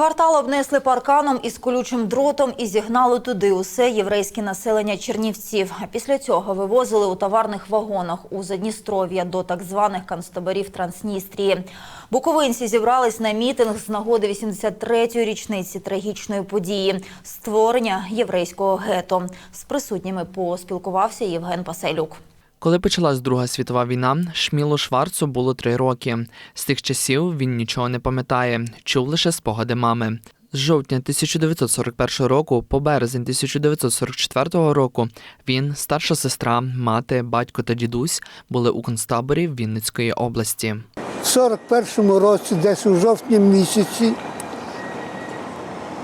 Квартал обнесли парканом із колючим дротом і зігнали туди усе єврейське населення Чернівців. Після цього вивозили у товарних вагонах у Задністров'я до так званих концтаборів Трансністрії. Буковинці зібрались на мітинг з нагоди 83-ї річниці трагічної події – створення єврейського гето. З присутніми поспілкувався Євген Паселюк. Коли почалась Друга світова війна, Шмілу Шварцу було три роки. З тих часів він нічого не пам'ятає, чув лише спогади мами. З жовтня 1941 року по березень 1944 року він, старша сестра, мати, батько та дідусь були у концтаборі Вінницької області. В 41-му році, десь у жовтні місяці,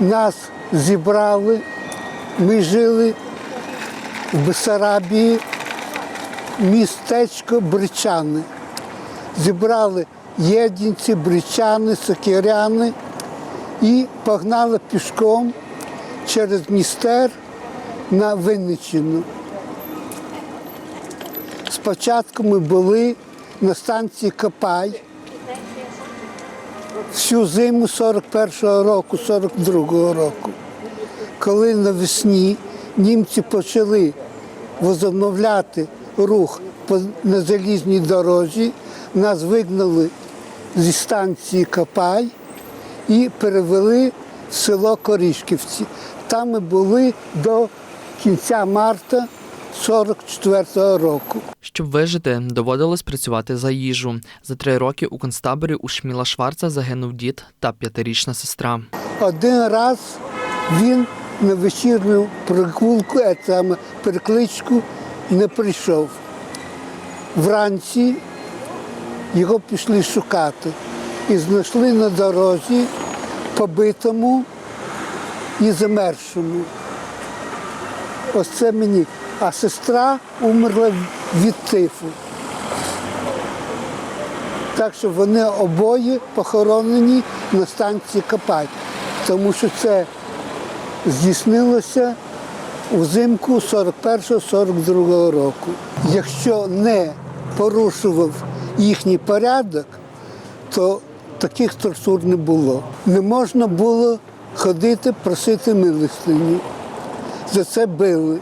нас зібрали, ми жили в Бесарабії, містечко Бричани. Зібрали єдінці, бричани, сокиряни і погнали пішком через Дністер на Винниччину. Спочатку ми були на станції Копай всю зиму 41-го року, 42-го року. Коли навесні німці почали возобновляти рух на залізній дорозі, нас вигнали зі станції Копай і перевели в село Корішківці. Там ми були до кінця марта 44-го року. Щоб вижити, доводилось працювати за їжу. За три роки у концтаборі у Шміла Шварца загинув дід та п'ятирічна сестра. Один раз він на вечірню прогулку, е, саме перекличку, не прийшов. Вранці його пішли шукати і знайшли на дорозі побитому і замершому. Ось це мені. А сестра умерла від тифу. Так що вони обоє похоронені на станції Копать, тому що це здійснилося взимку 41-42 року. Якщо не порушував їхній порядок, то таких тортур не було. Не можна було ходити просити милостині. За це били.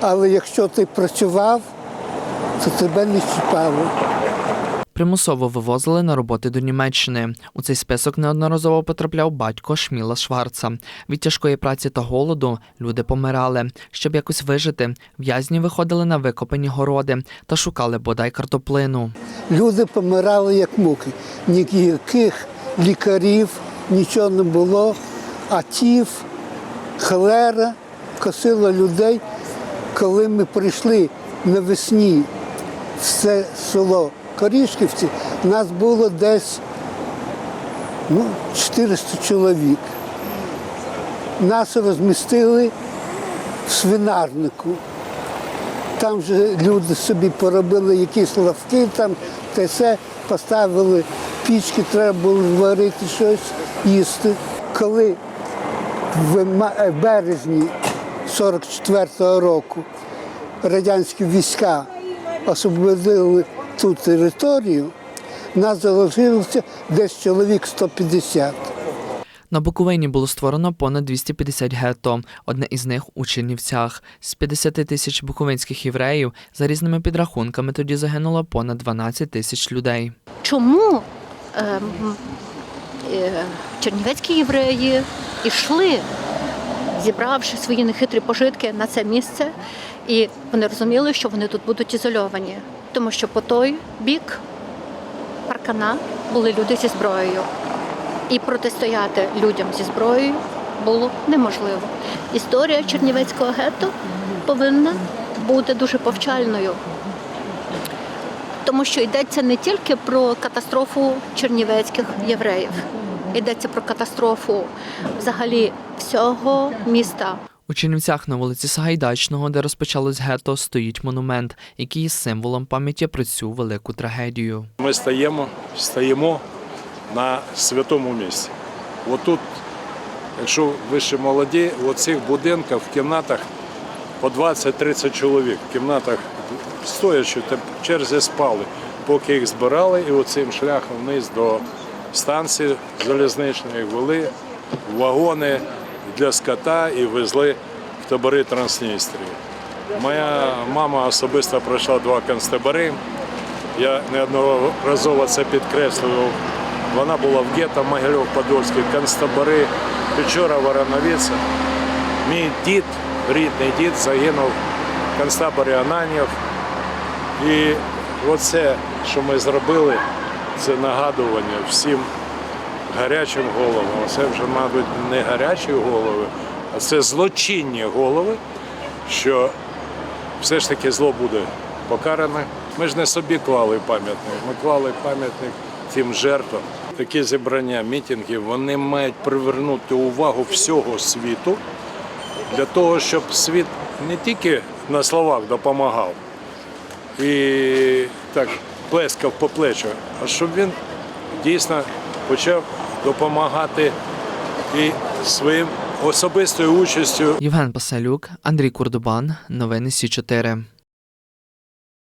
Але якщо ти працював, то тебе не чіпали. Примусово вивозили на роботи до Німеччини. У цей список неодноразово потрапляв батько Шміла Шварца. Від тяжкої праці та голоду люди помирали. Щоб якось вижити, в'язні виходили на викопані городи та шукали бодай картоплину. Люди помирали як муки. Ніяких лікарів, нічого не було, а тіф, холера косила людей. Коли ми прийшли навесні в це село Корішківці, нас було десь ну, 400 чоловік. Нас розмістили в свинарнику. Там же люди собі поробили якісь лавки, там те все, поставили пічки, треба було варити щось, їсти. Коли в е, березні 44-го року радянські війська освободили ту територію, нас залишилося десь чоловік 150. На Буковині було створено понад 250 гетто. Одне із них у Чернівцях. З 50 тисяч буковинських євреїв за різними підрахунками тоді загинуло понад 12 тисяч людей. чому ем, е, чернівецькі євреї йшли, зібравши свої нехитрі пожитки на це місце, і вони розуміли, що вони тут будуть ізольовані, тому що по той бік паркана були люди зі зброєю. І протистояти людям зі зброєю було неможливо. Історія Чернівецького гетто повинна бути дуже повчальною тому що йдеться не тільки про катастрофу чернівецьких євреїв, йдеться про катастрофу взагалі всього міста. У Чернівцях на вулиці Сагайдачного, де розпочалось гетто, стоїть монумент, який є символом пам'яті про цю велику трагедію. Ми стаємо, стаємо на святому місці. Отут, якщо ви ще молоді, в оцих будинках, в кімнатах по 20-30 чоловік. В кімнатах стоячи, черзі спали, поки їх збирали, і оцим шляхом вниз до станції залізничної, вели вагони для скота і везли в табори Трансністрії. Моя мама особисто пройшла два концтабори. Я неодноразово це підкреслював. Вона була в гетто Могильов-Подольський, концтабори, Печора, Вороновиця. Мій дід, рідний дід, загинув в концтаборі Ананів. І оце, що ми зробили, це нагадування всім гарячим головам. Це вже, мабуть, не гарячі голови, а це злочинні голови, що все ж таки зло буде покаране. Ми ж не собі клали пам'ятник, ми клали пам'ятник тим жертвам. Такі зібрання, мітинги, вони мають привернути увагу всього світу для того, щоб світ не тільки на словах допомагав і так плескав по плечу, а щоб він дійсно почав допомагати і своїм особистою участю Євген Паселюк, Андрій Курдубан. Новини Сі 4